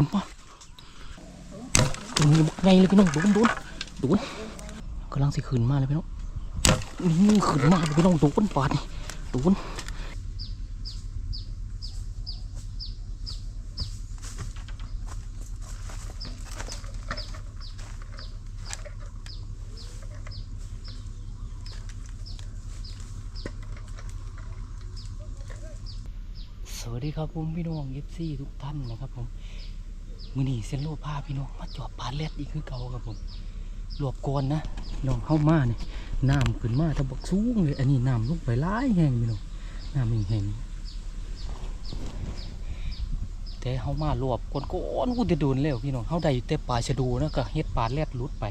คุณป่ะตรงนี้บักไงเลยพี่น้องโดนโดนโดนกำลังสิขึ้นมาเลยพี่น้องนี่ขึ้นมาเลยพี่น้องโดนปาดนี่โดนสวัสดีครับผมพี่น้องเอฟซีทุกท่านนะครับผม มือนี้เซนโลพาพี่น้องมาจอบปลาเล็ดอีกคือเก่าครับผมรวบก่อนนะน้องเข้ามาเนี่ยน้ำขึ้นมาตะบักสูงเลยอันนี้น้ำลงไปหลายแห้งพี่น้องน้ำแห้งๆแต่เขามารวบก่อนกูจะโดนแล้วพี่น้องเขาได้แต่ปลาชะดูนะก็เฮ็ดปลาแรดลุดไป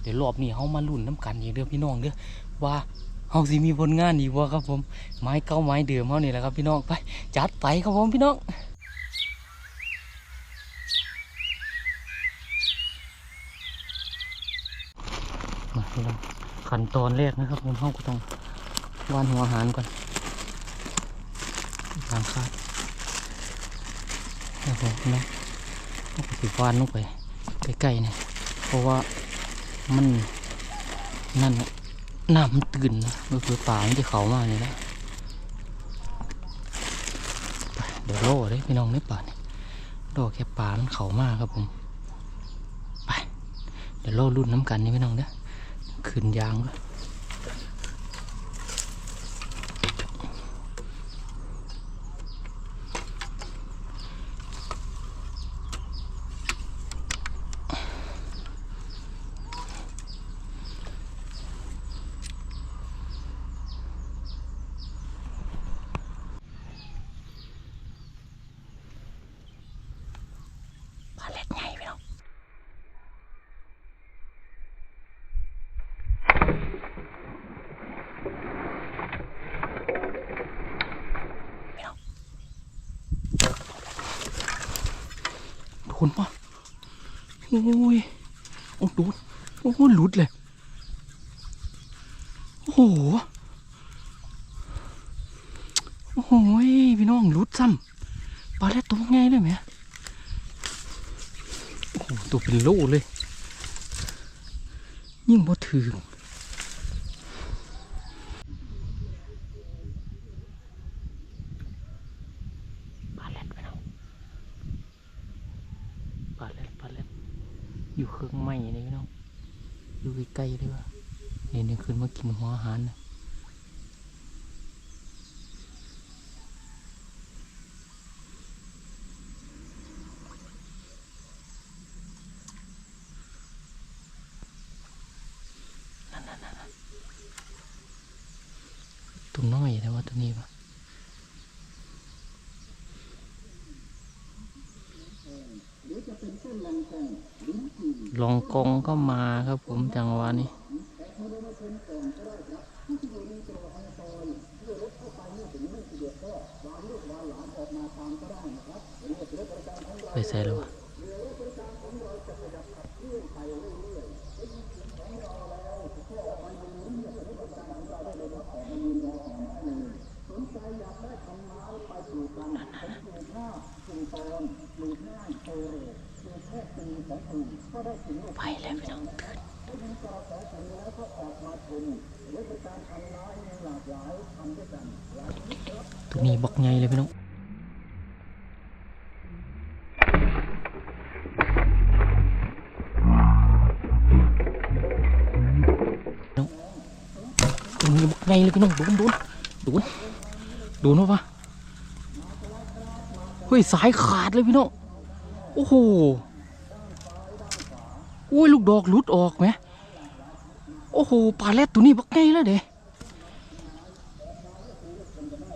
เดี๋ยวรอบนี้เขามาลุ้นน้ำกันอย่างเด้อพี่น้องเด้อว่าเขาสิมีผลงานอีกว่ครับผมไม้เก้าไม้เดิมเขานี่แหละครับพี่น้องไป จัดไปครับผมพี่น้องมาพี่น้อง ขั้นตอนแรกนะครับ ผมเขาก็ต้องวานหัวอาหารก่อนวางคาดนะครับพี่น้องเขาก็สิวานลงไปใกล้ๆเนี่ยเพราะว่ามันนั่นน้ำมันตื่นนะก็คือป่ามันจะเขามานี่แหละไปเดี๋ยวโล่เลยพี่น้องในป่านี่โล่แค่ป่ามันเขามากครับผม ไป เดี๋ยวโล่รุ่นน้ำกันนี่พี่น้องเด้อ ขึ้นยางด้วยปลาเล็ดไงพี่น้องพี่น้อง โดนปะโอ้ย โอ้โดโอ้หลุดเลย โอ้โห โอ้โหพี่น้องหลุดซ้ำปลาเล็ดตัวไงเลยไหมโอ้โหตัวเป็นโลเลย ยิ่งบ่ถือปลาแรดไปเนาะปลาแรดปลาแรด อยู่เครื่องไม้นี่พี่น้องอยู่ใกล้ๆเลยว่ะเนี่ยเนี่ยขึ้นมากินหัวอาหารนะตัวน้อยแต่ว่าตัวนี้ปะเดี๋ยวจะเป็นเส้นลังกัน ลองกองก็มาครับผมจังหวะนี้ไปใส่แล้ววะ ไปแล้วพี่น้องตื่นตัวนี้บักไงเลยพี่น้องตรงนี้บักไงเลยพี่น้องโดนโดนโดนโดนวะเฮ้ยสายขาดเลยพี่น้องโอ้โห โอ้ยลูกดอกหลุดออกไหมโอ้โหปลาแรดตัวนี้บักไงแล้วเด้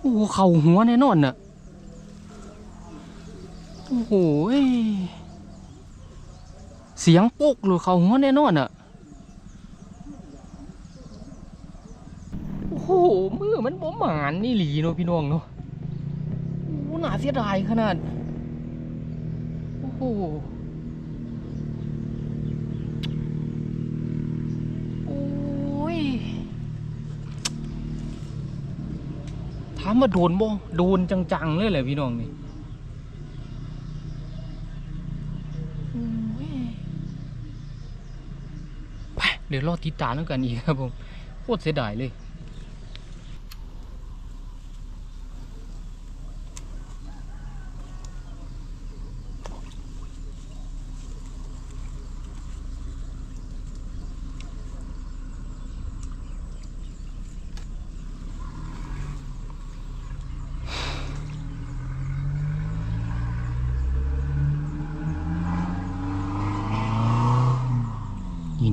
โอ้เข่าหัวแน่นอนน่ะโอ้โหเสียงป๊กเลยเข่าหัวแน่นอนน่ะโอ้โหมือมันบ่หมานนี่หลีเนาะพี่น้องเนาะโอ้หนาเสียดายขนาดโอ้โหามว่าโดนบ่โดนจังๆเลยแหละพี่น้องนี่เดี๋ยวรอติดตามแล้วกันอีกครับผมโคตรเสียดายเลย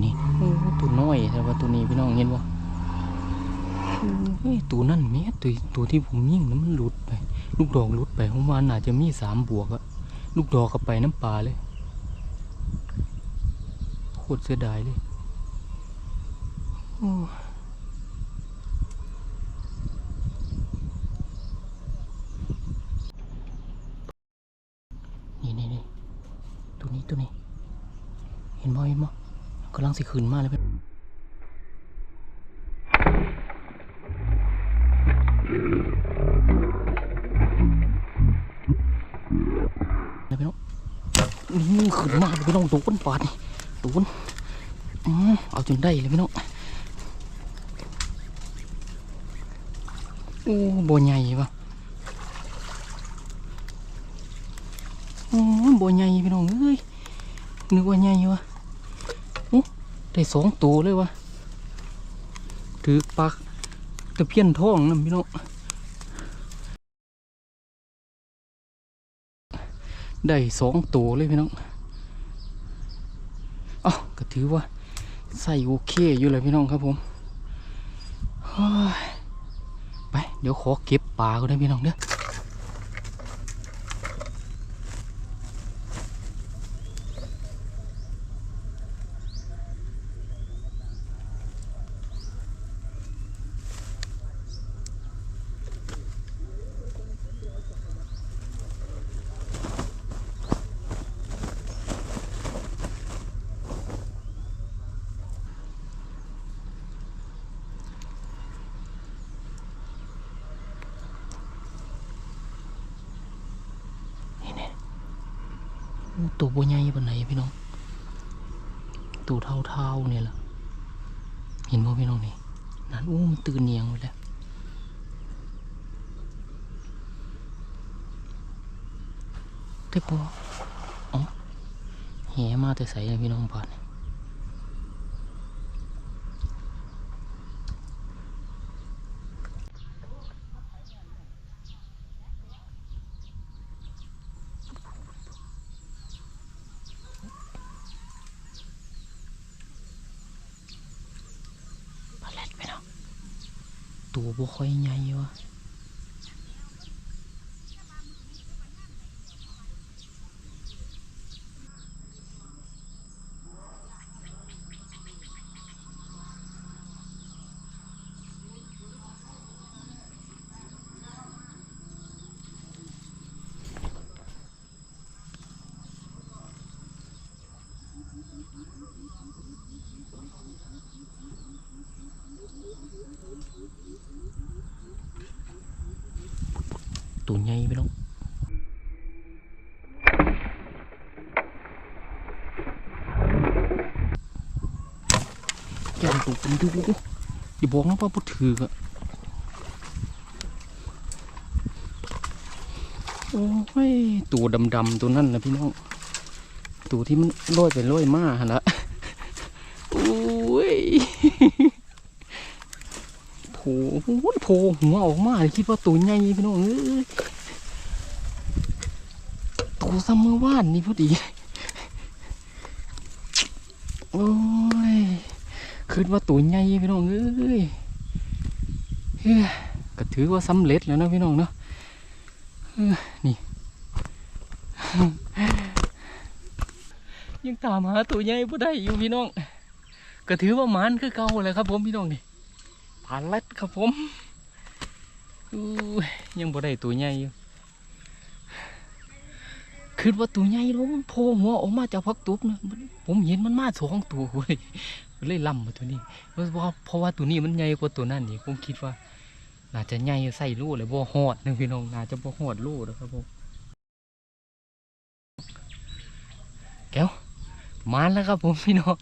นี่นี่โอ้ตัวน้อยแต่ว่าตัวนี้พี่น้องเห็นบ่เฮ้ยตัวนั่นแม่ตัวตัวที่ผมยิงนั้นมันหลุดไป ลูกดอกหลุดไปผมว่าน่าจะมีสามบวกอะลูกดอกกับไปน้ำปลาเลยโคตรเสียดายเลยโอ้นี่นี่นี่ตัวนี้ตัวนี้ เห็นบ่เห็นบ่ กำลังสิขึ้นมาเลยเพื่อนเลยพี่น้องนี่ขึ้นมาเลยพี่น้องโดนปาดนี่โดนอืมเอาจนได้เลยพี่น้องโอ้บ่ใหญ่ปะโอ้บ่ใหญ่พี่น้องเอ้ยนึกว่าใหญ่วะ ได้สองตัวเลยวะถือปลากตะเพียนท้องนะพี่น้องได้สองตัวเลยพี่น้องเอ้าก็ถือว่าใส่โอเคอยู่เลยพี่น้องครับผมไป เดี๋ยวขอเก็บปลาก็ได้พี่น้องเด้อ ตัวบัวใหญ่ปานไหนพี่น้อง ตัวเท่าๆเนี่ยล่ะ เห็นบ่พี่น้องนี่นั่นอู้มันตื่นเนียงไปแล้วเต่พออ๋อแหมาแต่ใส่พี่น้องบาดนี่ลาแรดพี่น้อง ตัวบ่ค่อย ตัวใหญ่พี่น้องแกมันตัวผมดูอย่าบอกนะว่าบ่ถืออะโอ้ยตัวดำๆตัวนั่นนะพี่น้อง ตัวที่มันลอยไปลอยมาหั่นละโอ้ย โผล่โผล่หัวออกมาคิดว่าตัวใหญ่พี่น้องเอ้ยตัวซัมเมอร์วานนี่พอดี โอ้ยคิดว่าตัวใหญ่พี่น้องเอ้ยเฮ้ยก็ถือว่าสำเร็จแล้วนะพี่น้องเนาะนี่ ยังตามหาตัวใหญ่บ่ได้อยู่พี่น้อง ก็ถือว่ามันคือเก่าเลยครับผมพี่น้องนี่านลัดครับผมยังบ่ได้ตัวใหญ่อยู่คิดว่าตัวใหญ่แล้วมันโผล่หัวออกมาจากพักตุบนะผมเห็นมันมาสองตัวเว้ยเลยล่ำมาตัวนี้เพราะว่าเพราะว่าตัวนี้มันใหญ่กว่าตัวนั่นนี่ผมคิดว่า น่าจะใหญ่ใส่ลูกเลยบ่หอดนะพี่น้องน่าจะบ่หอดลูกนะครับผมแก้วมาแล้วครับผมพี่น้อง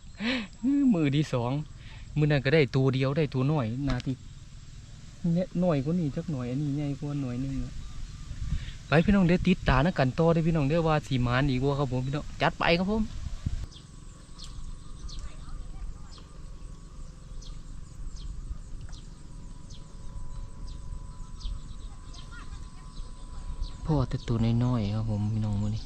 มือที่สอง มือนั้นก็ได้ตัวเดียวได้ตัวหน้อยนาทีเนี่ยหน้อยกว่านี้จักหน่อยอันนี้ใหญ่กว่าหน่อยนึงไปพี่น้องเดี๋ยวติดตานะกันต่อได้พี่น้องเดียวว่าสีมานอีกว่าครับผมพี่น้องจัดไปครับผมพ่อแต่ตัวน้อยๆครับผมพี่น้องมือนี้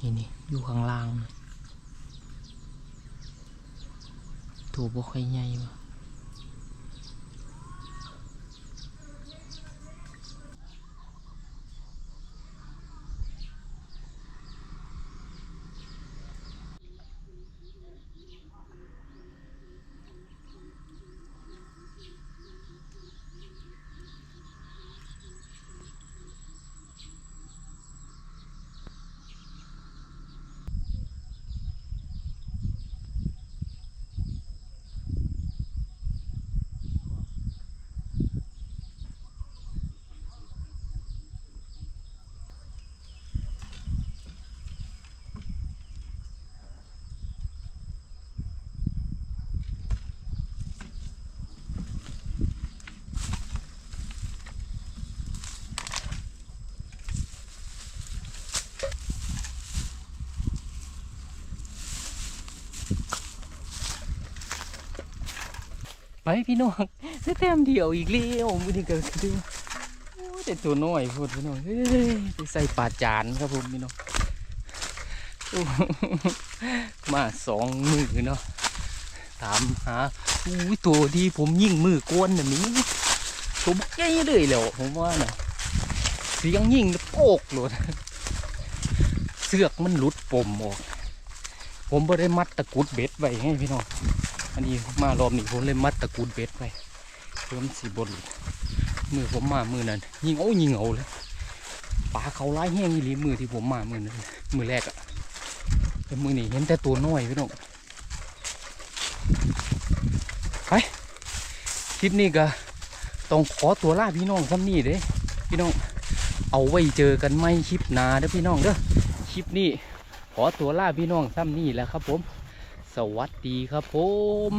นี่นี่ อยู่ข้างล่างน่ะตัวบ่ค่อยใหญ่วะ ไปพี่น้องได้แต้มเดียวอีกแล้วมือนี้ก็คือโอ้แต่ตัวน้อยพูดพี่น้องเฮ้ยไปใส่ปลาจานครับผมพี่น้องมาสองมือเนาะตามหาอุ้ยตัวที่ผมยิ่งมือกวนน่ะมีตัวบักใหญ่เลยแล้วผมว่าน่ะเสียงยิ่งโปกโหลดเสือกมันหลุดปมออก ผมบ่ได้มัดตะกุดเบ็ดไว้ให้พี่น้อง อันนี้มารอบนี้ผมเลยมัดตะกรุดเบ็ดไว้เพิ่มสีบนมือผมมามือนั้นยิงเอายิงเอาเลยปลาเขาไล่แห้งอีหลีมือที่ผมมามือนั้นมือแรกอะแต่มือนี้เห็นแต่ตัวน้อยพี่น้องไปคลิปนี้ก็ต้องขอตัวล่าพี่น้องซ้ำนี่เด้พี่น้องเอาไว้เจอกันไม่คลิปหนาเด้อพี่น้องเด้อคลิปนี้ขอตัวล่าพี่น้องซ้ำนี่แหล้วครับผม สวัสดีครับผม